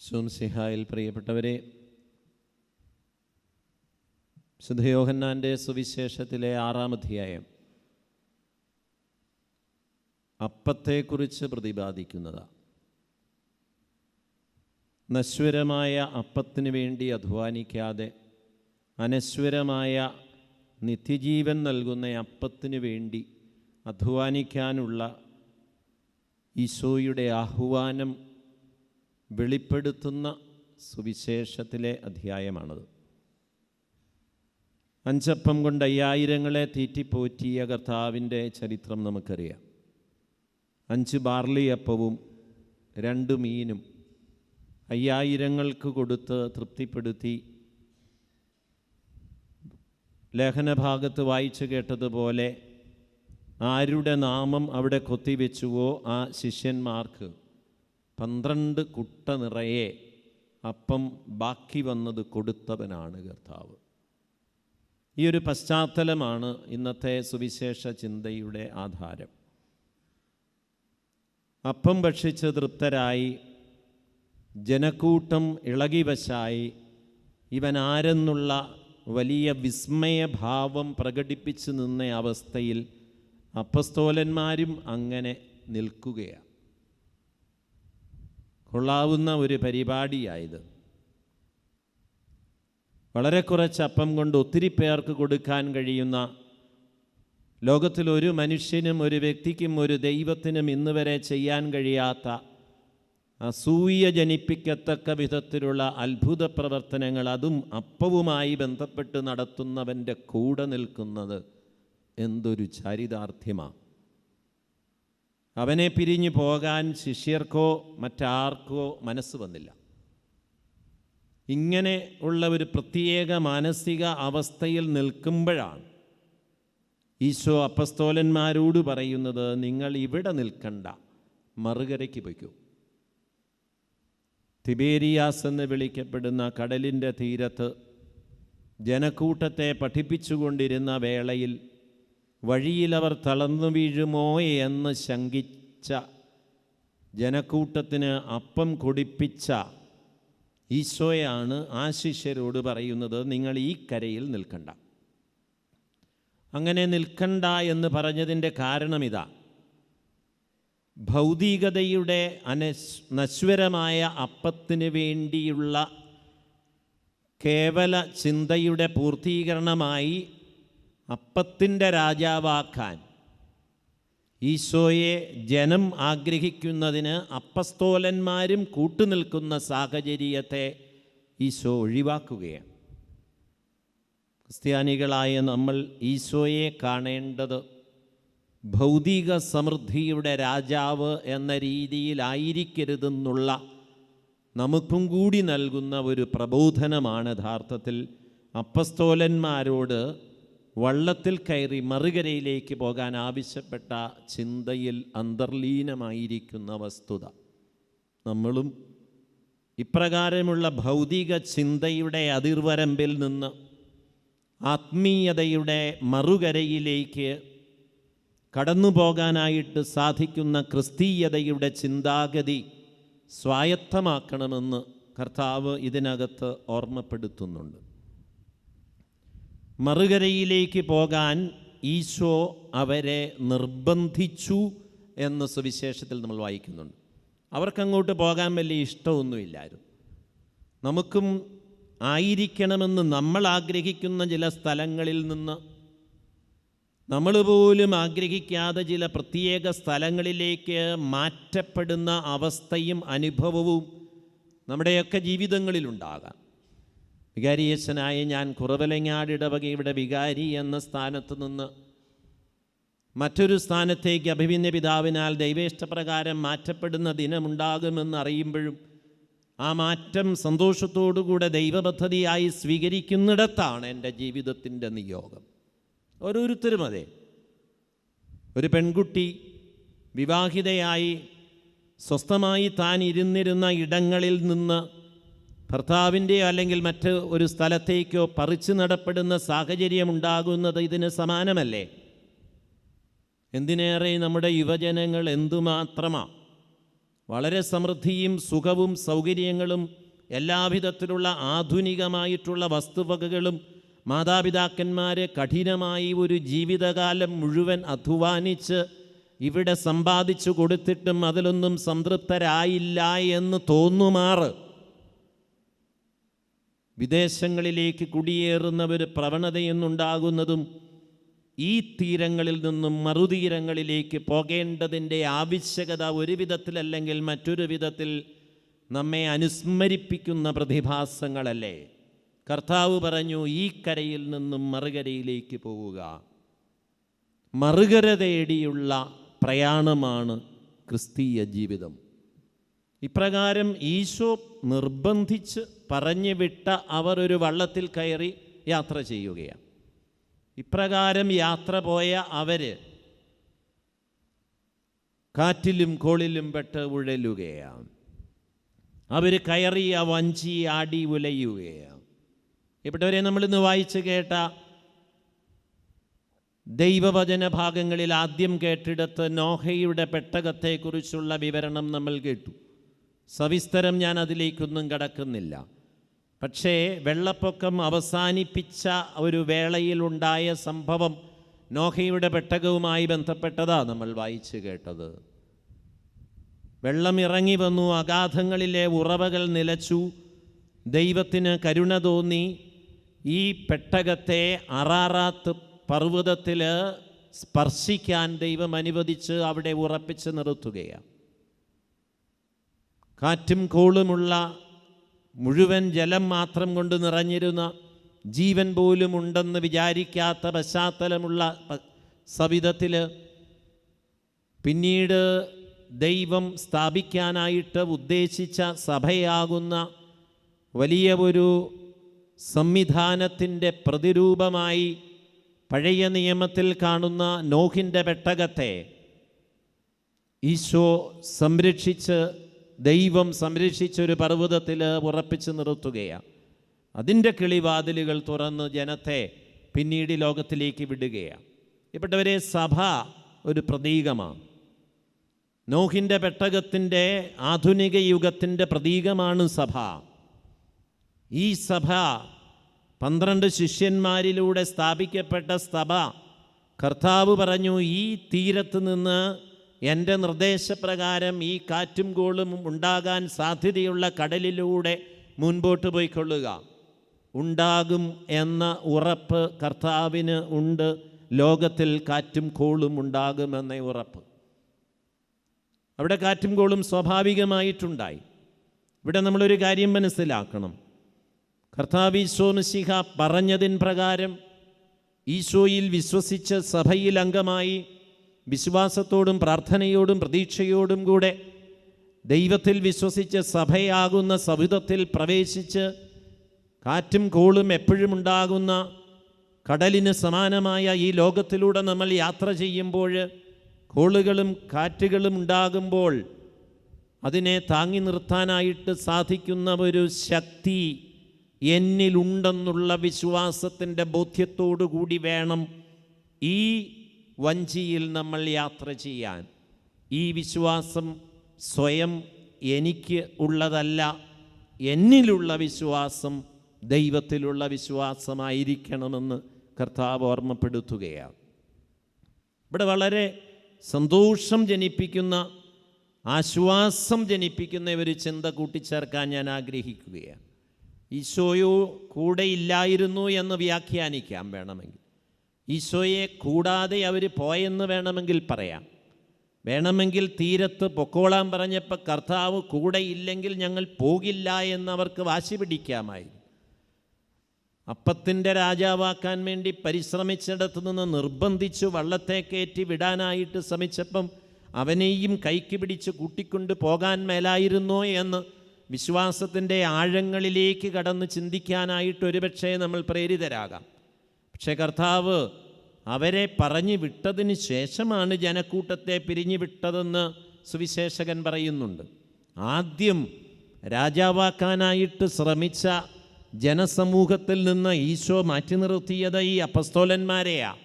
ശുംസിഹായിൽ പ്രിയപ്പെട്ടവരെ ശുദ്ധയോഹന്നാന്റെ സുവിശേഷത്തിലെ ആറാം അധ്യായം അപ്പത്തെക്കുറിച്ച് പ്രതിപാദിക്കുന്നതാണ് നശ്വരമായ അപ്പത്തിന് വേണ്ടി അധ്വാനിക്കാതെ അനശ്വരമായ നിത്യജീവൻ നൽകുന്ന അപ്പത്തിന് വേണ്ടി അധ്വാനിക്കാനുള്ള ഈശോയുടെ ആഹ്വാനം വെളിപ്പെടുത്തുന്ന സുവിശേഷത്തിലെ അധ്യായമാണത്. അഞ്ചപ്പം കൊണ്ട് അയ്യായിരങ്ങളെ തീറ്റിപ്പോറ്റിയ കർത്താവിന്റെ ചരിത്രം നമുക്കറിയാം. അഞ്ച് ബാർലി അപ്പവും രണ്ട് മീനും അയ്യായിരങ്ങൾക്ക് കൊടുത്ത് തൃപ്തിപ്പെടുത്തി. ലേഖനഭാഗത്ത് വായിച്ചു കേട്ടതുപോലെ ആരുടെ നാമം അവിടെ കൊത്തിവെച്ചുവോ ആ ശിഷ്യന്മാർക്ക് പന്ത്രണ്ട് കുട്ട നിറയെ അപ്പം ബാക്കി വന്നത് കൊടുത്തവനാണ് കർത്താവ്. ഈ ഒരു പശ്ചാത്തലമാണ് ഇന്നത്തെ സുവിശേഷ ചിന്തയുടെ ആധാരം. അപ്പം ഭക്ഷിച്ച് തൃപ്തരായി ജനക്കൂട്ടം ഇളകിവശായി ഇവൻ ആരെന്നുള്ള വലിയ വിസ്മയഭാവം പ്രകടിപ്പിച്ചു നിന്ന അവസ്ഥയിൽ അപ്പസ്തോലന്മാരും അങ്ങനെ നിൽക്കുകയാണ്. കൊള്ളാവുന്ന ഒരു പരിപാടിയായത്. വളരെ കുറച്ച് അപ്പം കൊണ്ട് ഒത്തിരി പേർക്ക് കൊടുക്കാൻ കഴിയുന്ന ലോകത്തിൽ ഒരു മനുഷ്യനും ഒരു വ്യക്തിക്കും ഒരു ദൈവത്തിനും ഇന്ന് വരെ ചെയ്യാൻ കഴിയാത്ത അസൂയ ജനിപ്പിക്കത്തക്ക വിധത്തിലുള്ള അത്ഭുത പ്രവർത്തനങ്ങൾ അതും അപ്പവുമായി ബന്ധപ്പെട്ട് നടത്തുന്നവന്റെ കൂടെ നിൽക്കുന്നത് എന്തൊരു ചരിതാർത്ഥ്യമാണ് അവനെ പിരിഞ്ഞു പോകാൻ ശിഷ്യർക്കോ മറ്റാർക്കോ മനസ്സ് വന്നില്ല. ഇങ്ങനെ ഉള്ള ഒരു പ്രത്യേക മാനസിക അവസ്ഥയിൽ നിൽക്കുമ്പോഴാണ് ഈശോ അപ്പസ്തോലന്മാരോട് പറയുന്നത് നിങ്ങൾ ഇവിടെ നിൽക്കണ്ട മറുകരയ്ക്ക് വയ്ക്കൂ തിബേരിയാസ് എന്ന് വിളിക്കപ്പെടുന്ന കടലിന്റെ തീരത്ത് ജനക്കൂട്ടത്തെ പഠിപ്പിച്ചുകൊണ്ടിരുന്ന വേളയിൽ വഴിയിലവർ തളർന്നു വീഴുമോ എന്ന് ശങ്കിച്ച ജനക്കൂട്ടത്തിന് അപ്പം കൊടിപ്പിച്ച ഈശോയാണ് ആ ശിഷ്യരോട് പറയുന്നത് നിങ്ങൾ ഈ കരയിൽ നിൽക്കണ്ട. അങ്ങനെ നിൽക്കണ്ട എന്ന് പറഞ്ഞതിന്റെ കാരണം ഇതാ ഭൗതികതയുടെ അനശ് നശ്വരമായ അപ്പത്തിന് വേണ്ടിയുള്ള കേവല ചിന്തയുടെ പൂർത്തീകരണമായി അപ്പത്തിന്റെ രാജാവാക്കാൻ ഈശോയെ ജനം ആഗ്രഹിക്കുന്നതിന് അപ്പസ്തോലന്മാരും കൂട്ടുനിൽക്കുന്ന സാഹചര്യത്തെ ഈശോ ഒഴിവാക്കുകയാണ്. ക്രിസ്ത്യാനികളായ നമ്മൾ ഈശോയെ കാണേണ്ടത് ഭൗതിക സമൃദ്ധിയുടെ രാജാവ് എന്ന രീതിയിലായിരിക്കരുതെന്നുള്ള നമുക്കും കൂടി നൽകുന്ന ഒരു പ്രബോധനമാണ് യഥാർത്ഥത്തിൽ അപ്പസ്തോലന്മാരോട് വള്ളത്തിൽ കയറി മറുകരയിലേക്ക് പോകാൻ ആവശ്യപ്പെട്ട ചിന്തയിൽ അന്തർലീനമായിരിക്കുന്ന വസ്തുത. നമ്മളും ഇപ്രകാരമുള്ള ഭൗതിക ചിന്തയുടെ അതിർവരമ്പിൽ നിന്ന് ആത്മീയതയുടെ മറുകരയിലേക്ക് കടന്നു പോകാനായിട്ട് സാധിക്കുന്ന ക്രിസ്തീയതയുടെ ചിന്താഗതി സ്വായത്തമാക്കണമെന്ന് കർത്താവ് ഇതിനകത്ത് ഓർമ്മപ്പെടുത്തുന്നുണ്ട്. മറുകരയിലേക്ക് പോകാൻ ഈശോ അവരെ നിർബന്ധിച്ചു എന്ന സുവിശേഷത്തിൽ നമ്മൾ വായിക്കുന്നുണ്ട്. അവർക്കങ്ങോട്ട് പോകാൻ വലിയ ഇഷ്ടമൊന്നുമില്ലായിരുന്നു. നമുക്കും ആയിരിക്കണമെന്ന് നമ്മൾ ആഗ്രഹിക്കുന്ന ചില സ്ഥലങ്ങളിൽ നിന്ന് നമ്മൾ പോലും ആഗ്രഹിക്കാതെ ചില പ്രത്യേക സ്ഥലങ്ങളിലേക്ക് മാറ്റപ്പെടുന്ന അവസ്ഥയും അനുഭവവും നമ്മുടെയൊക്കെ ജീവിതങ്ങളിലുണ്ടാകാം. വികാരിയച്ഛനായ ഞാൻ കുറവലങ്ങാട് ഇടവകയുടെ വികാരി എന്ന സ്ഥാനത്ത് നിന്ന് മറ്റൊരു സ്ഥാനത്തേക്ക് അഭിമന്യ പിതാവിനാൽ ദൈവേഷ്ടപ്രകാരം മാറ്റപ്പെടുന്ന ദിനമുണ്ടാകുമെന്ന് അറിയുമ്പോഴും ആ മാറ്റം സന്തോഷത്തോടുകൂടെ ദൈവപദ്ധതിയായി സ്വീകരിക്കുന്നിടത്താണ് എന്റെ ജീവിതത്തിന്റെ നിയോഗം. ഓരോരുത്തരും അതെ. ഒരു പെൺകുട്ടി വിവാഹിതയായി സ്വസ്ഥമായി താൻ ഇരുന്നിരുന്ന ഇടങ്ങളിൽ നിന്ന് ഭർത്താവിന്റെയോ അല്ലെങ്കിൽ മറ്റ് ഒരു സ്ഥലത്തേക്കോ പറിച്ചു നടപ്പെടുന്ന സാഹചര്യം ഉണ്ടാകുന്നത് ഇതിന് സമാനമല്ലേ? എന്തിനേറെ നമ്മുടെ യുവജനങ്ങൾ എന്തുമാത്രമാണ് വളരെ സമൃദ്ധിയും സുഖവും സൗകര്യങ്ങളും എല്ലാവിധത്തിലുള്ള ആധുനികമായിട്ടുള്ള വസ്തുവകകളും മാതാപിതാക്കന്മാരെ കഠിനമായി ഒരു ജീവിതകാലം മുഴുവൻ അധ്വാനിച്ച് ഇവിടെ സമ്പാദിച്ചു കൊടുത്തിട്ടും അതിലൊന്നും സംതൃപ്തരായില്ല എന്ന് തോന്നുമാറ്. വിദേശങ്ങളിലേക്ക് കുടിയേറുന്നവർ പ്രവണതയെന്നുണ്ടാകുന്നതും ഈ തീരങ്ങളിൽ നിന്നും മറുതീരങ്ങളിലേക്ക് പോകേണ്ടതിന്റെ ആവശ്യകത ഒരു വിധത്തിലല്ലെങ്കിൽ മറ്റൊരു വിധത്തിൽ നമ്മെ അനുസ്മരിപ്പിക്കുന്ന പ്രതിഭാസങ്ങളല്ലേ? കർത്താവ് പറഞ്ഞു ഈ കരയിൽ നിന്നും മറുകരയിലേക്ക് പോവുക. മറുകര തേടിയുള്ള പ്രയാണമാണ് ക്രിസ്തീയ ജീവിതം. ഇപ്രകാരം ഈശോ നിർബന്ധിച്ച് പറഞ്ഞു വിട്ട അവർ ഒരു വള്ളത്തിൽ കയറി യാത്ര ചെയ്യുകയാണ്. ഇപ്രകാരം യാത്ര പോയ അവർ കാറ്റിലും കോളിലും പെട്ട് ഉഴലുകയാണ്. അവർ കയറി ആ വഞ്ചി ആടി ഉലയുകയാണ്. ഇവിടെവരെ നമ്മളിന്ന് വായിച്ച് കേട്ട ദൈവവചന ഭാഗങ്ങളിൽ ആദ്യം കേട്ടിടത്ത് നോഹയുടെ പെട്ടകത്തെക്കുറിച്ചുള്ള വിവരണം നമ്മൾ കേട്ടു. സവിസ്തരം ഞാൻ അതിലേക്കൊന്നും കടക്കുന്നില്ല. പക്ഷേ വെള്ളപ്പൊക്കം അവസാനിപ്പിച്ച ഒരു വേളയിലുണ്ടായ സംഭവം നോഹയുടെ പെട്ടകവുമായി ബന്ധപ്പെട്ടതാ നമ്മൾ വായിച്ചു കേട്ടത്. വെള്ളം ഇറങ്ങി വന്നു അഗാധങ്ങളിലെ ഉറവകൾ നിലച്ചു ദൈവത്തിന് കരുണ തോന്നി. ഈ പെട്ടകത്തെ അറാറാത്ത് പർവതത്തിൽ സ്പർശിക്കാൻ ദൈവം അനുവദിച്ച് അവിടെ ഉറപ്പിച്ച് നിർത്തുകയാണ്. കാറ്റും കോളുമുള്ള മുഴുവൻ ജലം മാത്രം കൊണ്ട് നിറഞ്ഞിരുന്ന ജീവൻ പോലും ഉണ്ടെന്ന് വിചാരിക്കാത്ത പശ്ചാത്തലമുള്ള സവിധത്തിൽ പിന്നീട് ദൈവം സ്ഥാപിക്കാനായിട്ട് ഉദ്ദേശിച്ച സഭയാകുന്ന വലിയ ഒരു സംവിധാനത്തിന്റെ പ്രതിരൂപമായി പഴയ നിയമത്തിൽ കാണുന്ന നോഹിന്റെ പെട്ടകത്തെ ഈശോ സംരക്ഷിച്ച് ദൈവം സംരക്ഷിച്ചൊരു പർവതത്തിൽ ഉറപ്പിച്ചു നിർത്തുകയാണ് അതിന്റെ കിളിവാതിലുകൾ തുറന്ന് ജനത്തെ പിന്നീട് ലോകത്തിലേക്ക് വിടുകയാണ് ഇപ്പെട്ടവരെ സഭ ഒരു പ്രതീകമാണ്. നോഹിന്റെ പെട്ടകത്തിന്റെ ആധുനിക യുഗത്തിന്റെ പ്രതീകമാണ് സഭ. ഈ സഭ പന്ത്രണ്ട് ശിഷ്യന്മാരിലൂടെ സ്ഥാപിക്കപ്പെട്ട സഭ കർത്താവ് പറഞ്ഞു ഈ തീരത്ത് നിന്ന് എന്റെ നിർദ്ദേശപ്രകാരം ഈ കാറ്റും കോളും ഉണ്ടാകാൻ സാധ്യതയുള്ള കടലിലൂടെ മുൻപോട്ട് പോയിക്കൊള്ളുക. ഉണ്ടാകും എന്ന ഉറപ്പ് കർത്താവിന് ഉണ്ട്. ലോകത്തിൽ കാറ്റും കോളും ഉണ്ടാകുമെന്ന ഉറപ്പ്. അവിടെ കാറ്റും കോളും സ്വാഭാവികമായിട്ടുണ്ടായി. ഇവിടെ നമ്മളൊരു കാര്യം മനസ്സിലാക്കണം. കർത്താവ് ഈശോ മിശിഹ പറഞ്ഞതിൻ പ്രകാരം ഈശോയിൽ വിശ്വസിച്ച് സഭയിൽ അംഗമായി വിശ്വാസത്തോടും പ്രാർത്ഥനയോടും പ്രതീക്ഷയോടും കൂടെ ദൈവത്തിൽ വിശ്വസിച്ച് സഭയാകുന്ന സവിധത്തിൽ പ്രവേശിച്ച് കാറ്റും കോളും എപ്പോഴും ഉണ്ടാകുന്ന കടലിന് സമാനമായ ഈ ലോകത്തിലൂടെ നമ്മൾ യാത്ര ചെയ്യുമ്പോൾ കോളുകളും കാറ്റുകളും ഉണ്ടാകുമ്പോൾ അതിനെ താങ്ങി നിർത്താനായിട്ട് സാധിക്കുന്ന ഒരു ശക്തി എന്നിലുണ്ടെന്നുള്ള വിശ്വാസത്തിന്റെ ബോധ്യത്തോടു കൂടി വേണം ഈ വഞ്ചിയിൽ നമ്മൾ യാത്ര ചെയ്യാൻ. ഈ വിശ്വാസം സ്വയം എനിക്ക് ഉള്ളതല്ല എന്നിലുള്ള വിശ്വാസം ദൈവത്തിലുള്ള വിശ്വാസമായിരിക്കണമെന്ന് കർത്താവ് ഓർമ്മപ്പെടുത്തുകയാണ്. ഇവിടെ വളരെ സന്തോഷം ജനിപ്പിക്കുന്ന ആശ്വാസം ജനിപ്പിക്കുന്ന ഒരു ചിന്ത കൂട്ടിച്ചേർക്കാൻ ഞാൻ ആഗ്രഹിക്കുകയാണ്. ഈശോയോ കൂടെ ഇല്ലായിരുന്നു എന്ന് വ്യാഖ്യാനിക്കാം വേണമെങ്കിൽ. ഈശോയെ കൂടാതെ അവർ പോയെന്ന് വേണമെങ്കിൽ പറയാം. വേണമെങ്കിൽ തീരത്ത് പൊക്കോളാൻ പറഞ്ഞപ്പോൾ കർത്താവ് കൂടെ ഇല്ലെങ്കിൽ ഞങ്ങൾ പോകില്ല എന്നവർക്ക് വാശി പിടിക്കാമായി അപ്പത്തിന്റെ രാജാവാക്കാൻ വേണ്ടി പരിശ്രമിച്ചിടത്തു നിന്ന് നിർബന്ധിച്ചു വള്ളത്തെ കയറ്റി വിടാനായിട്ട് ശ്രമിച്ചപ്പം അവനെയും കൈക്ക് പിടിച്ച് കൂട്ടിക്കൊണ്ട് പോകാൻ മേലായിരുന്നോ എന്ന് വിശ്വാസത്തിന്റെ ആഴങ്ങളിലേക്ക് കടന്ന് ചിന്തിക്കാനായിട്ട് ഒരുപക്ഷേ നമ്മൾ പ്രേരിതരാകാം. പക്ഷേ കർത്താവ് അവരെ പറഞ്ഞു വിട്ടതിന് ശേഷമാണ് ജനക്കൂട്ടത്തെ പിരിഞ്ഞു വിട്ടതെന്ന് സുവിശേഷകൻ പറയുന്നുണ്ട്. ആദ്യം രാജാവാക്കാനായിട്ട് ശ്രമിച്ച ജനസമൂഹത്തിൽ നിന്ന് ഈശോ മാറ്റി നിർത്തിയത് ഈ അപസ്തോലന്മാരെയാണ്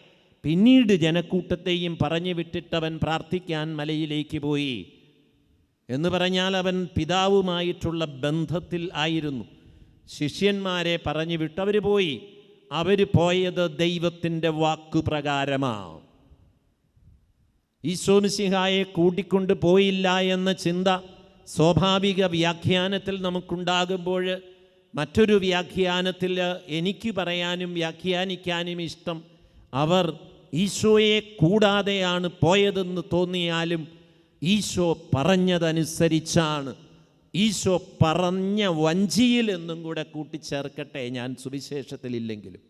പിന്നീട് ജനക്കൂട്ടത്തെയും പറഞ്ഞു വിട്ടിട്ടവൻ പ്രാർത്ഥിക്കാൻ മലയിലേക്ക് പോയി. എന്ന് പറഞ്ഞാൽ അവൻ പിതാവുമായിട്ടുള്ള ബന്ധത്തിൽ ആയിരുന്നു. ശിഷ്യന്മാരെ പറഞ്ഞു വിട്ടവർ പോയി. അവർ പോയത് ദൈവത്തിന്റെ വാക്കുപ്രകാരമാണ്. ഈശോമിസിഹായെ കൂട്ടിക്കൊണ്ട് പോയില്ല എന്ന ചിന്ത സ്വാഭാവിക വ്യാഖ്യാനത്തിൽ നമുക്കുണ്ടാകുമ്പോൾ മറ്റൊരു വ്യാഖ്യാനത്തിൽ എനിക്ക് പറയാനും വ്യാഖ്യാനിക്കാനും ഇഷ്ടം അവർ ഈശോയെ കൂടാതെയാണ് പോയതെന്ന് തോന്നിയാലും ഈശോ പറഞ്ഞതനുസരിച്ചാണ്. ഈശോ പറഞ്ഞ വഞ്ചിയിൽ എന്നും കൂടെ കൂട്ടിച്ചേർക്കട്ടെ ഞാൻ സുവിശേഷത്തിലില്ലെങ്കിലും.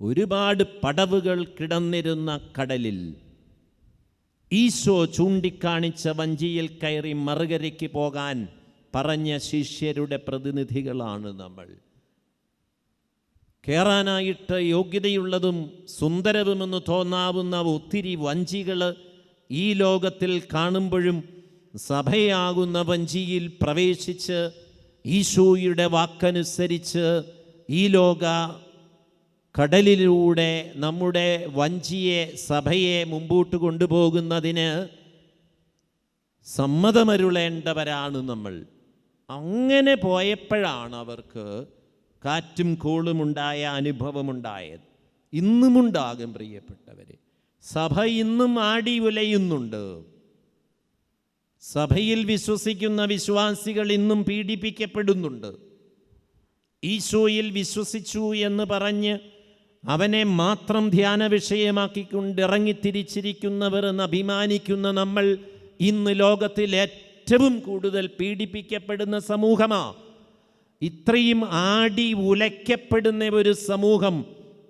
ഒരുപാട് പടവുകൾ കിടന്നിരുന്ന കടലിൽ ഈശോ ചൂണ്ടിക്കാണിച്ച വഞ്ചിയിൽ കയറി മറുകരയ്ക്ക് പോകാൻ പറഞ്ഞ ശിഷ്യരുടെ പ്രതിനിധികളാണ് നമ്മൾ. കയറാനായിട്ട് യോഗ്യതയുള്ളതും സുന്ദരവുമെന്ന് തോന്നാവുന്ന ഒത്തിരി വഞ്ചികൾ ഈ ലോകത്തിൽ കാണുമ്പോഴും സഭയാകുന്ന വഞ്ചിയിൽ പ്രവേശിച്ച് ഈശോയുടെ വാക്കനുസരിച്ച് ഈ ലോക കടലിലൂടെ നമ്മുടെ വഞ്ചിയെ സഭയെ മുമ്പോട്ട് കൊണ്ടുപോകുന്നതിന് സമ്മതമരുളേണ്ടവരാണ് നമ്മൾ. അങ്ങനെ പോയപ്പോഴാണ് അവർക്ക് കാറ്റും കോളുമുണ്ടായ അനുഭവമുണ്ടായത്. ഇന്നുമുണ്ടാകും പ്രിയപ്പെട്ടവർ സഭ ഇന്നും ആടി ഉലയുന്നുണ്ട്. സഭയിൽ വിശ്വസിക്കുന്ന വിശ്വാസികൾ ഇന്നും പീഡിപ്പിക്കപ്പെടുന്നുണ്ട്. ഈശോയിൽ വിശ്വസിച്ചു എന്ന് പറഞ്ഞ് അവനെ മാത്രം ധ്യാന വിഷയമാക്കിക്കൊണ്ട് ഇറങ്ങിത്തിരിച്ചിരിക്കുന്നവർ എന്ന് അഭിമാനിക്കുന്ന നമ്മൾ ഇന്ന് ലോകത്തിൽ ഏറ്റവും കൂടുതൽ പീഡിപ്പിക്കപ്പെടുന്ന സമൂഹമാ. ഇത്രയും ആടി ഉലയ്ക്കപ്പെടുന്ന ഒരു സമൂഹം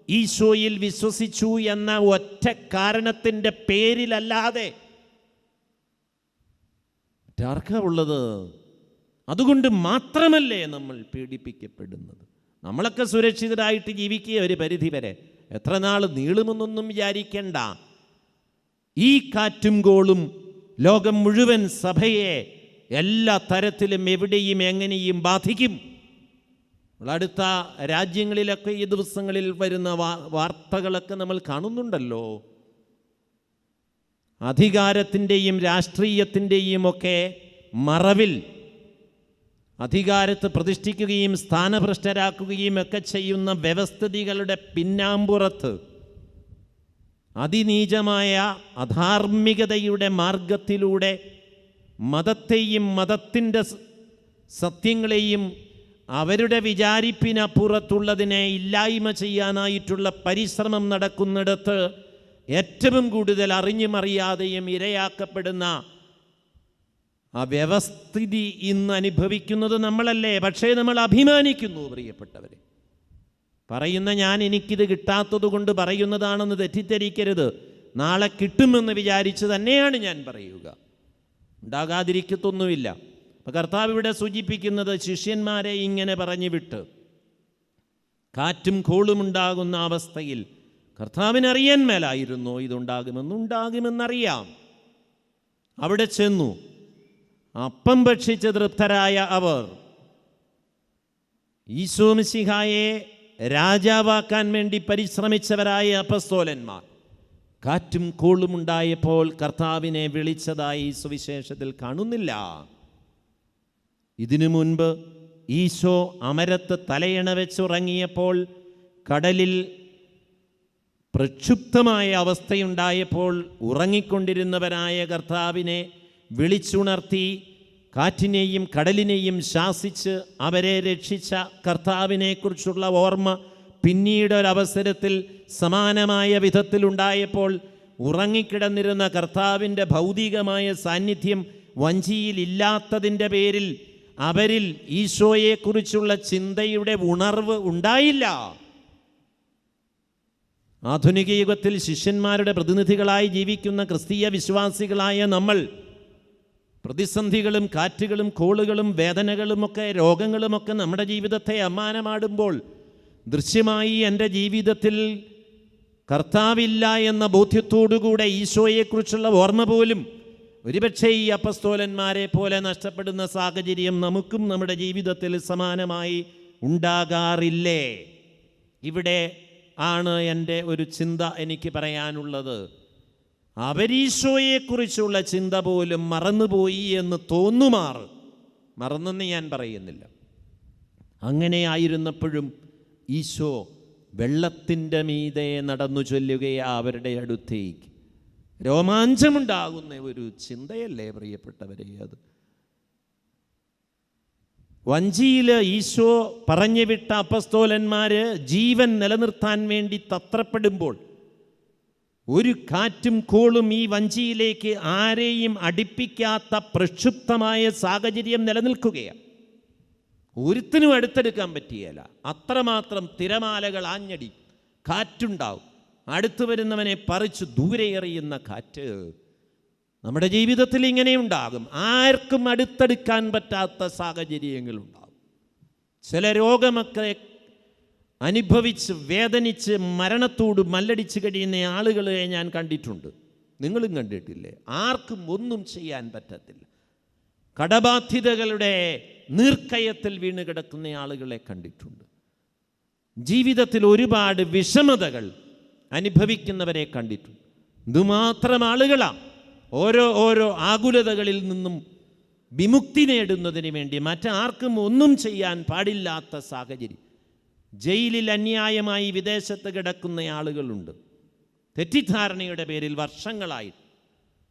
ഈശോയിൽ വിശ്വസിച്ചു എന്ന ഒറ്റ കാരണത്തിന്റെ പേരിലല്ലാതെ മറ്റാർക്കാ ഉള്ളത് അതുകൊണ്ട് മാത്രമല്ലേ നമ്മൾ പീഡിപ്പിക്കപ്പെടുന്നത്? നമ്മളൊക്കെ സുരക്ഷിതരായിട്ട് ജീവിക്കുക ഒരു പരിധി വരെ എത്ര നാൾ നീളുമെന്നൊന്നും വിചാരിക്കേണ്ട. ഈ കാറ്റും കോളും ലോകം മുഴുവൻ സഭയെ എല്ലാ തരത്തിലും എവിടെയും എങ്ങനെയും ബാധിക്കും. അടുത്ത രാജ്യങ്ങളിലൊക്കെ ഈ ദിവസങ്ങളിൽ വരുന്ന വാർത്തകളൊക്കെ നമ്മൾ കാണുന്നുണ്ടല്ലോ. അധികാരത്തിന്റെയും രാഷ്ട്രീയത്തിന്റെയും ഒക്കെ മറവിൽ അധികാരത്ത് പ്രതിഷ്ഠിക്കുകയും സ്ഥാനഭ്രഷ്ടരാക്കുകയും ഒക്കെ ചെയ്യുന്ന വ്യവസ്ഥിതികളുടെ പിന്നാമ്പുറത്ത് അതിനീചമായ അധാർമികതയുടെ മാർഗത്തിലൂടെ മതത്തെയും മതത്തിന്റെ സത്യങ്ങളെയും അവരുടെ വിചാരിപ്പിനപ്പുറത്തുള്ളതിനെ ഇല്ലായ്മ ചെയ്യാനായിട്ടുള്ള പരിശ്രമം നടക്കുന്നിടത്ത് ഏറ്റവും കൂടുതൽ അറിഞ്ഞും അറിയാതെയും ഇരയാക്കപ്പെടുന്ന ആ വ്യവസ്ഥിതി ഇന്ന് അനുഭവിക്കുന്നത് നമ്മളല്ലേ? പക്ഷേ നമ്മൾ അഭിമാനിക്കുന്നു പ്രിയപ്പെട്ടവരെ. പറയുന്ന ഞാൻ എനിക്കിത് കിട്ടാത്തത് കൊണ്ട് പറയുന്നതാണെന്ന് തെറ്റിദ്ധരിക്കരുത്. നാളെ കിട്ടുമെന്ന് വിചാരിച്ച് തന്നെയാണ് ഞാൻ പറയുക. ഉണ്ടാകാതിരിക്കത്തൊന്നുമില്ല. അപ്പം കർത്താവ് ഇവിടെ സൂചിപ്പിക്കുന്നത് ശിഷ്യന്മാരെ ഇങ്ങനെ പറഞ്ഞു വിട്ട് കാറ്റും കോളും ഉണ്ടാകുന്ന അവസ്ഥയിൽ കർത്താവിന് മേലായിരുന്നു? ഇതുണ്ടാകുമെന്ന് ഉണ്ടാകുമെന്നറിയാം അവിടെ ചെന്നു. അപ്പം ഭക്ഷിച്ച് തൃപ്തരായ അവർ ഈശോമിസിഹായെ രാജാവാക്കാൻ വേണ്ടി പരിശ്രമിച്ചവരായ അപ്പസ്തോലന്മാർ കാറ്റും കോളും ഉണ്ടായപ്പോൾ കർത്താവിനെ വിളിച്ചതായി സുവിശേഷത്തിൽ കാണുന്നില്ല. ഇതിനു മുൻപ് ഈശോ അമരത്ത് തലയിണ വെച്ചുറങ്ങിയപ്പോൾ കടലിൽ പ്രക്ഷുബ്ധമായ അവസ്ഥയുണ്ടായപ്പോൾ ഉറങ്ങിക്കൊണ്ടിരുന്നവരായ കർത്താവിനെ വിളിച്ചുണർത്തി കാറ്റിനെയും കടലിനെയും ശാസിച്ച് അവരെ രക്ഷിച്ച കർത്താവിനെക്കുറിച്ചുള്ള ഓർമ്മ പിന്നീട് ഒരവസരത്തിൽ സമാനമായ വിധത്തിലുണ്ടായപ്പോൾ ഉറങ്ങിക്കിടന്നിരുന്ന കർത്താവിന്റെ ഭൗതികമായ സാന്നിധ്യം വഞ്ചിയിലില്ലാത്തതിന്റെ പേരിൽ അവരിൽ ഈശോയെക്കുറിച്ചുള്ള ചിന്തയുടെ ഉണർവ് ഉണ്ടായില്ല. ആധുനിക യുഗത്തിൽ ശിഷ്യന്മാരുടെ പ്രതിനിധികളായി ജീവിക്കുന്ന ക്രിസ്തീയ വിശ്വാസികളായ നമ്മൾ പ്രതിസന്ധികളും കാറ്റുകളും കോളുകളും വേദനകളുമൊക്കെ രോഗങ്ങളുമൊക്കെ നമ്മുടെ ജീവിതത്തെ അമ്മാനമാടുമ്പോൾ ദൃശ്യമായി എന്റെ ജീവിതത്തിൽ കർത്താവില്ല എന്ന ബോധ്യത്തോടുകൂടെ ഈശോയെക്കുറിച്ചുള്ള ഓർമ്മ പോലും ഒരുപക്ഷെ ഈ അപ്പസ്തോലന്മാരെ പോലെ നഷ്ടപ്പെടുന്ന സാഹചര്യം നമുക്കും നമ്മുടെ ജീവിതത്തിൽ സമാനമായി ഉണ്ടാകാറില്ലേ? ഇവിടെ ആണ് എന്റെ ഒരു ചിന്ത എനിക്ക് പറയാനുള്ളത്. അവരീശോയെക്കുറിച്ചുള്ള ചിന്ത പോലും മറന്നുപോയി എന്ന് തോന്നുമാറ് മറന്നെന്ന് ഞാൻ പറയുന്നില്ല. അങ്ങനെ ആയിരുന്നപ്പോഴും ഈശോ വെള്ളത്തിന്റെ മീതെ നടന്നു ചൊല്ലുകയാ അവരുടെ അടുത്തേക്ക്. രോമാഞ്ചമുണ്ടാകുന്ന ഒരു ചിന്തയല്ലേ പ്രിയപ്പെട്ടവരെ അത്? വഞ്ചിയിൽ ഈശോ പറഞ്ഞു വിട്ട അപസ്തോലന്മാർ ജീവൻ നിലനിർത്താൻ വേണ്ടി തത്രപ്പെടുമ്പോൾ ഒരു കാറ്റും കോളും ഈ വഞ്ചിയിലേക്ക് ആരെയും അടുപ്പിക്കാത്ത പ്രക്ഷുബ്ധമായ സാഹചര്യം നിലനിൽക്കുകയാണ്. ഒരുത്തിനും അടുത്തെടുക്കാൻ പറ്റിയല്ല അത്രമാത്രം തിരമാലകൾ ആഞ്ഞടി കാറ്റുണ്ടാവും. അടുത്തു വരുന്നവനെ പറിച്ചു ദൂരെ എറിയുന്ന കാറ്റ്. നമ്മുടെ ജീവിതത്തിൽ ഇങ്ങനെ ഉണ്ടാകും. ആർക്കും അടുത്തെടുക്കാൻ പറ്റാത്ത സാഹചര്യങ്ങളുണ്ടാകും ചില രോഗമൊക്കെ അനുഭവിച്ച് വേദനിച്ച് മരണത്തോട് മല്ലടിച്ച് കഴിയുന്ന ആളുകളെ ഞാൻ കണ്ടിട്ടുണ്ട്. നിങ്ങളും കണ്ടിട്ടില്ലേ? ആർക്കും ഒന്നും ചെയ്യാൻ പറ്റത്തില്ല. കടബാധ്യതകളുടെ നീർക്കയത്തിൽ വീണ് കിടക്കുന്ന ആളുകളെ കണ്ടിട്ടുണ്ട്. ജീവിതത്തിൽ ഒരുപാട് വിഷമതകൾ അനുഭവിക്കുന്നവരെ കണ്ടിട്ടുണ്ട്. ഇതുമാത്രം ആളുകളാണ് ഓരോ ഓരോ ആകുലതകളിൽ നിന്നും വിമുക്തി നേടുന്നതിന് വേണ്ടി മറ്റാർക്കും ഒന്നും ചെയ്യാൻ പാടില്ലാത്ത സാഹചര്യം. ജയിലിൽ അന്യായമായി വിദേശത്ത് കിടക്കുന്ന ആളുകളുണ്ട്. തെറ്റിദ്ധാരണയുടെ പേരിൽ വർഷങ്ങളായി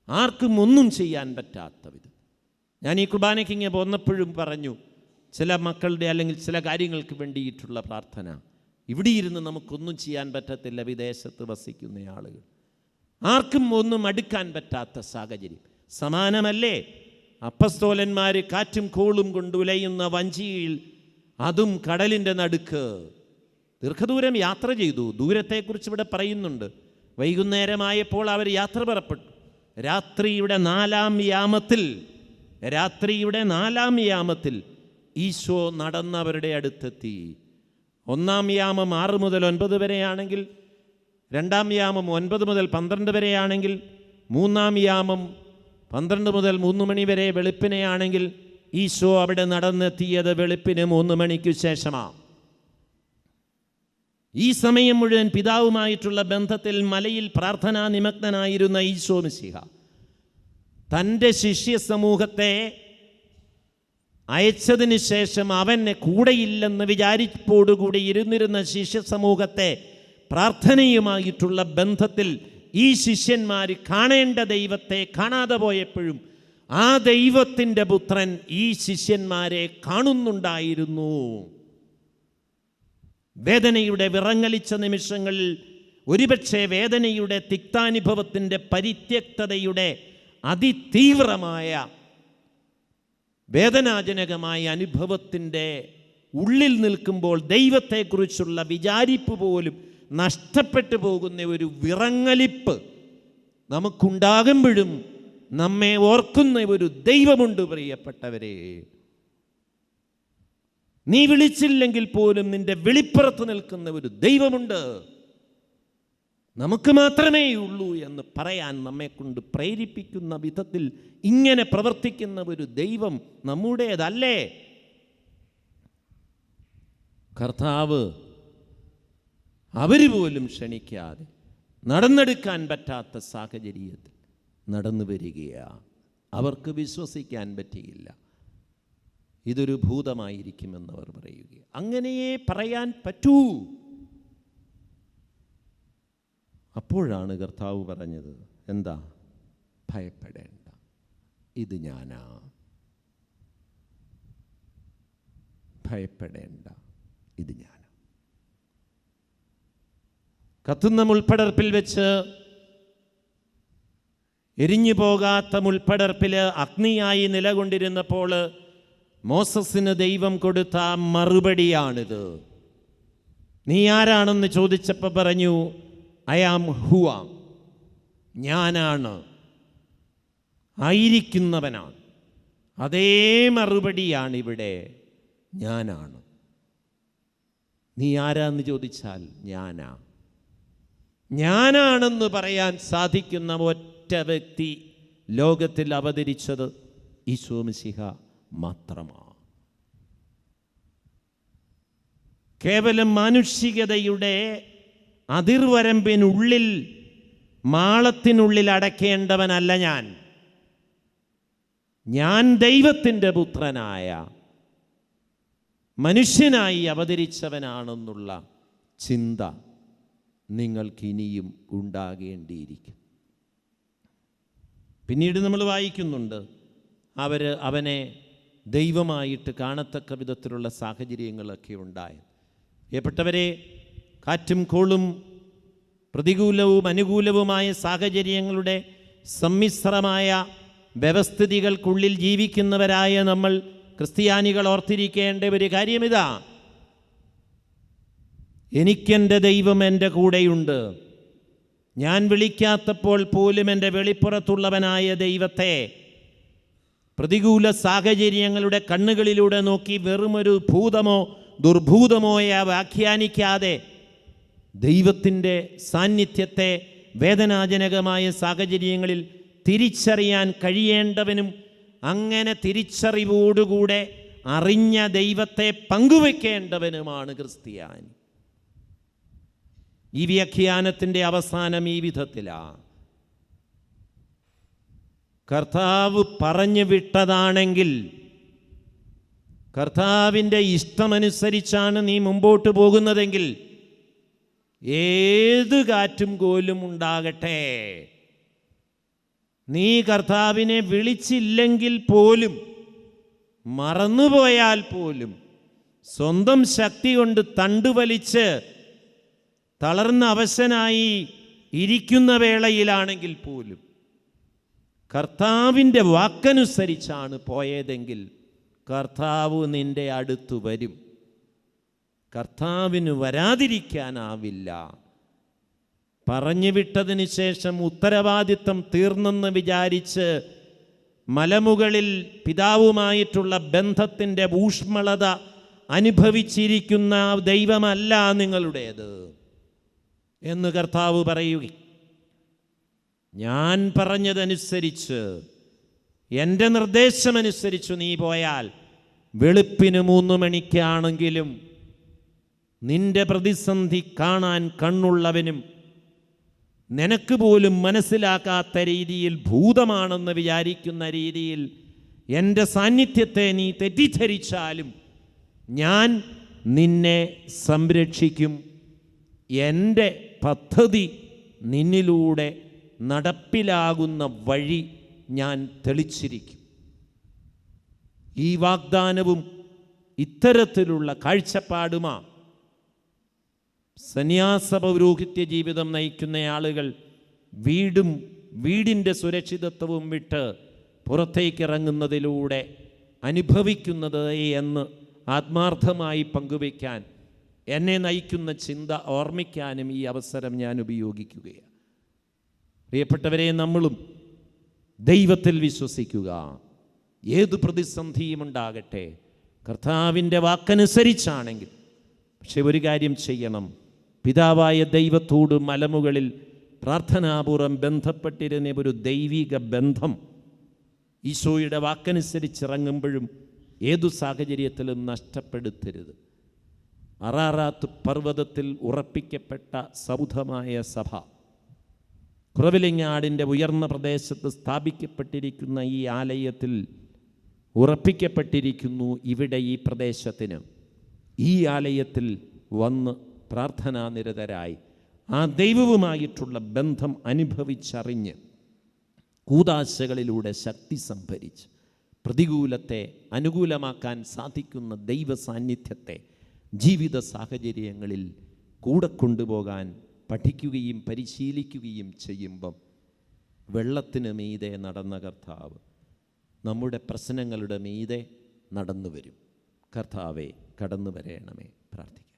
ആർക്കും ഒന്നും ചെയ്യാൻ പറ്റാത്ത വിധം ഞാൻ ഈ കുർബാനയ്ക്ക് ഇങ്ങനെ പോന്നപ്പോഴും പറഞ്ഞു ചില മക്കളുടെ അല്ലെങ്കിൽ ചില കാര്യങ്ങൾക്ക് വേണ്ടിയിട്ടുള്ള പ്രാർത്ഥന. ഇവിടെ ഇരുന്ന് നമുക്കൊന്നും ചെയ്യാൻ പറ്റത്തില്ല വിദേശത്ത് വസിക്കുന്ന ആളുകൾ. ആർക്കും ഒന്നും അടുക്കാൻ പറ്റാത്ത സാഹചര്യം. സമാനമല്ലേ? അപ്പസ്തോലന്മാർ കാറ്റും കോളും കൊണ്ട് ഉലയുന്ന വഞ്ചിയിൽ അതും കടലിന്റെ നടുക്ക്. ദീർഘദൂരം യാത്ര ചെയ്തു. ദൂരത്തെക്കുറിച്ച് ഇവിടെ പറയുന്നുണ്ട്. വൈകുന്നേരമായപ്പോൾ അവർ യാത്ര പുറപ്പെട്ടു. രാത്രിയുടെ നാലാം യാമത്തിൽ രാത്രിയുടെ നാലാം യാമത്തിൽ ഈശോ നടന്നവരുടെ അടുത്തെത്തി. ഒന്നാം യാമം ആറ് മുതൽ ഒൻപത് വരെയാണെങ്കിൽ രണ്ടാം യാമം ഒൻപത് മുതൽ പന്ത്രണ്ട് വരെയാണെങ്കിൽ മൂന്നാം യാമം പന്ത്രണ്ട് മുതൽ മൂന്ന് മണി വരെ വെളുപ്പിനെയാണെങ്കിൽ ഈശോ അവിടെ നടന്നെത്തിയത് വെളുപ്പിന് മൂന്ന് മണിക്ക് ശേഷമാണ്. ഈ സമയം മുഴുവൻ പിതാവുമായിട്ടുള്ള ബന്ധത്തിൽ മലയിൽ പ്രാർത്ഥനാ നിമഗ്നനായിരുന്ന ഈശോ മിശിഹ തന്റെ ശിഷ്യ സമൂഹത്തെ അയച്ചതിന് ശേഷം അവനെ കൂടെയില്ലെന്ന് വിചാരിപ്പോടുകൂടി ഇരുന്നിരുന്ന ശിഷ്യ സമൂഹത്തെ പ്രാർത്ഥനയുമായിട്ടുള്ള ബന്ധത്തിൽ ഈ ശിഷ്യന്മാർ കാണേണ്ട ദൈവത്തെ കാണാതെ പോയപ്പോഴും ആ ദൈവത്തിന്റെ പുത്രൻ ഈ ശിഷ്യന്മാരെ കാണുന്നുണ്ടായിരുന്നു. വേദനയുടെ വിറങ്ങലിച്ച നിമിഷങ്ങളിൽ ഒരുപക്ഷെ വേദനയുടെ തിക്താനുഭവത്തിന്റെ പരിത്യക്തതയുടെ അതിതീവ്രമായ വേദനാജനകമായ അനുഭവത്തിന്റെ ഉള്ളിൽ നിൽക്കുമ്പോൾ ദൈവത്തെക്കുറിച്ചുള്ള വിചാരിപ്പ് പോലും നഷ്ടപ്പെട്ടു പോകുന്ന ഒരു വിറങ്ങലിപ്പ് നമുക്കുണ്ടാകുമ്പോഴും നമ്മെ ഓർക്കുന്ന ഒരു ദൈവമുണ്ട് പ്രിയപ്പെട്ടവരെ. നീ വിളിച്ചില്ലെങ്കിൽ പോലും നിന്റെ വെളിപ്പുറത്ത് നിൽക്കുന്ന ഒരു ദൈവമുണ്ട്. നമുക്ക് മാത്രമേ ഉള്ളൂ എന്ന് പറയാൻ നമ്മെ കൊണ്ട് പ്രേരിപ്പിക്കുന്ന വിധത്തിൽ ഇങ്ങനെ പ്രവർത്തിക്കുന്ന ഒരു ദൈവം നമ്മുടേതല്ലേ? കർത്താവ് അവർ പോലും ക്ഷണിക്കാതെ നടന്നെടുക്കാൻ പറ്റാത്ത സാഹചര്യത്തിൽ നടന്നു വരികയാണ് അവർക്ക് വിശ്വസിക്കാൻ പറ്റിയില്ല. ഇതൊരു ഭൂതമായിരിക്കുമെന്ന് അവർ പറയുക. അങ്ങനെയേ പറയാൻ പറ്റൂ. അപ്പോഴാണ് കർത്താവ് പറഞ്ഞത് എന്താ? ഭയപ്പെടേണ്ട. ഇത് ഞാനാ. ഭയപ്പെടേണ്ട. ഇത് ഞാനാ. കത്തുന്ന മുൾപ്പടർപ്പിൽ വെച്ച് എരിഞ്ഞു പോകാത്ത മുൾപ്പടർപ്പിൽ അഗ്നിയായി നിലകൊണ്ടിരുന്നപ്പോൾ മോസസിന് ദൈവം കൊടുത്ത മറുപടിയാണിത്. നീ ആരാണെന്ന് ചോദിച്ചപ്പോൾ പറഞ്ഞു ഐ ആം ഹുവാ. ഞാനാണ്. ആയിരിക്കുന്നവനാണ്. അതേ മറുപടിയാണ് ഇവിടെ ഞാനാണ്. നീ ആരാന്ന് ചോദിച്ചാൽ ഞാനാ. ഞാനാണെന്ന് പറയാൻ സാധിക്കുന്ന ഒറ്റ വ്യക്തി ലോകത്തിൽ അവതരിച്ചത് ഈശോമിശിഹ മാത്രമാണ് കേവലം മാനുഷികതയുടെ അതിർവരമ്പിനുള്ളിൽ മാളത്തിനുള്ളിൽ അടക്കേണ്ടവനല്ല ഞാൻ. ഞാൻ ദൈവത്തിന്റെ പുത്രനായ മനുഷ്യനായി അവതരിച്ചവനാണെന്നുള്ള ചിന്ത നിങ്ങൾക്കിനിയും ഉണ്ടാകേണ്ടിയിരിക്കും. പിന്നീട് നമ്മൾ വായിക്കുന്നുണ്ട് അവർ അവനെ ദൈവമായിട്ട് കാണത്തക്ക വിധത്തിലുള്ള സാഹചര്യങ്ങളൊക്കെ ഉണ്ടായത്. പ്രിയപ്പെട്ടവരെ കാറ്റും കോളും പ്രതികൂലവും അനുകൂലവുമായ സാഹചര്യങ്ങളുടെ സമ്മിശ്രമായ വ്യവസ്ഥിതികൾക്കുള്ളിൽ ജീവിക്കുന്നവരായ നമ്മൾ ക്രിസ്ത്യാനികൾ ഓർത്തിരിക്കേണ്ട ഒരു കാര്യമിതാ. എനിക്കെന്റെ ദൈവം എന്റെ കൂടെയുണ്ട്. ഞാൻ വിളിക്കാത്തപ്പോൾ പോലും എന്റെ വെളിപ്പുറത്തുള്ളവനായ ദൈവത്തെ പ്രതികൂല സാഹചര്യങ്ങളുടെ കണ്ണുകളിലൂടെ നോക്കി വെറുമൊരു ഭൂതമോ ദുർഭൂതമോയ വ്യാഖ്യാനിക്കാതെ ദൈവത്തിന്റെ സാന്നിധ്യത്തെ വേദനാജനകമായ സാഹചര്യങ്ങളിൽ തിരിച്ചറിയാൻ കഴിയേണ്ടവനും അങ്ങനെ തിരിച്ചറിവോടുകൂടെ അറിഞ്ഞ ദൈവത്തെ പങ്കുവെക്കേണ്ടവനുമാണ് ക്രിസ്ത്യാനി. ഈ വ്യാഖ്യാനത്തിന്റെ അവസാനം ഈ വിധത്തിലാണ് കർത്താവ് പറഞ്ഞു വിട്ടതാണെങ്കിൽ കർത്താവിന്റെ ഇഷ്ടമനുസരിച്ചാണ് നീ മുമ്പോട്ട് പോകുന്നതെങ്കിൽ ഏത് കാറ്റും കോലും ഉണ്ടാകട്ടെ. നീ കർത്താവിനെ വിളിച്ചില്ലെങ്കിൽ പോലും മറന്നുപോയാൽ പോലും സ്വന്തം ശക്തി കൊണ്ട് തണ്ടുവലിച്ച് തളർന്ന അവശനായി ഇരിക്കുന്ന വേളയിലാണെങ്കിൽ പോലും കർത്താവിന്റെ വാക്കനുസരിച്ചാണ് പോയതെങ്കിൽ കർത്താവ് നിന്റെ അടുത്ത് വരും. കർത്താവിന് വരാതിരിക്കാനാവില്ല. പറഞ്ഞു വിട്ടതിന് ശേഷം ഉത്തരവാദിത്തം തീർന്നെന്ന് വിചാരിച്ച് മലമുകളിൽ പിതാവുമായിട്ടുള്ള ബന്ധത്തിന്റെ ഊഷ്മളത അനുഭവിച്ചിരിക്കുന്ന ദൈവമല്ല നിങ്ങളുടേത്. എന്ന് കർത്താവ് പറയുക ഞാൻ പറഞ്ഞതനുസരിച്ച് എന്റെ നിർദ്ദേശമനുസരിച്ച് നീ പോയാൽ വെളുപ്പിന് മൂന്ന് മണിക്കാണെങ്കിലും നിന്റെ പ്രതിസന്ധി കാണാൻ കണ്ണുള്ളവനും നിനക്ക് പോലും മനസ്സിലാക്കാത്ത രീതിയിൽ ഭൂതമാണെന്ന് വിചാരിക്കുന്ന രീതിയിൽ എന്റെ സാന്നിധ്യത്തെ നീ തെറ്റിദ്ധരിച്ചാലും ഞാൻ നിന്നെ സംരക്ഷിക്കും. എന്റെ പദ്ധതി നിന്നിലൂടെ നടപ്പിലാകുന്ന വഴി ഞാൻ തെളിച്ചിരിക്കും. ഈ വാഗ്ദാനവും ഇത്തരത്തിലുള്ള കാഴ്ചപ്പാടുമാ സന്യാസ പൗരോഹിത്യ ജീവിതം നയിക്കുന്ന ആളുകൾ വീടും വീടിന്റെ സുരക്ഷിതത്വവും വിട്ട് പുറത്തേക്ക് ഇറങ്ങുന്നതിലൂടെ അനുഭവിക്കുന്നത് എന്ന് ആത്മാർത്ഥമായി പങ്കുവയ്ക്കാൻ എന്നെ നയിക്കുന്ന ചിന്ത ഓർമ്മിക്കാനും ഈ അവസരം ഞാൻ ഉപയോഗിക്കുകയാണ്. പ്രിയപ്പെട്ടവരെ നമ്മളും ദൈവത്തിൽ വിശ്വസിക്കുക. ഏത് പ്രതിസന്ധിയും ഉണ്ടാകട്ടെ. കർത്താവിന്റെ വാക്കനുസരിച്ചാണെങ്കിൽ. പക്ഷെ ഒരു കാര്യം ചെയ്യണം. പിതാവായ ദൈവത്തോട് മലമുകളിൽ പ്രാർത്ഥനാപൂർവം ബന്ധപ്പെട്ടിരുന്ന ഒരു ദൈവിക ബന്ധം ഈശോയുടെ വാക്കനുസരിച്ചിറങ്ങുമ്പോഴും ഏതു സാഹചര്യത്തിലും നഷ്ടപ്പെടുത്തരുത്. അറാറാത്ത് പർവതത്തിൽ ഉറപ്പിക്കപ്പെട്ട സൗധമായ സഭ. കുറവിലിങ്ങാടിന്റെ ഉയർന്ന പ്രദേശത്ത് സ്ഥാപിക്കപ്പെട്ടിരിക്കുന്ന ഈ ആലയത്തിൽ ഉറപ്പിക്കപ്പെട്ടിരിക്കുന്നു ഇവിടെ ഈ പ്രദേശത്തിന്. ഈ ആലയത്തിൽ വന്ന് പ്രാർത്ഥനാനിരതരായി. ആ ദൈവവുമായിട്ടുള്ള ബന്ധം അനുഭവിച്ചറിഞ്ഞ് കൂതാശകളിലൂടെ ശക്തി സംഭരിച്ച് പ്രതികൂലത്തെ അനുകൂലമാക്കാൻ സാധിക്കുന്ന ദൈവ സാന്നിധ്യത്തെ ജീവിത സാഹചര്യങ്ങളിൽ കൂടെ കൊണ്ടുപോകാൻ പഠിക്കുകയും പരിശീലിക്കുകയും ചെയ്യുമ്പം വെള്ളത്തിന് മീതെ നടന്ന കർത്താവ് നമ്മുടെ പ്രശ്നങ്ങളുടെ മീതെ നടന്നു വരും കർത്താവെ കടന്നു വരേണമേ പ്രാർത്ഥിക്കും.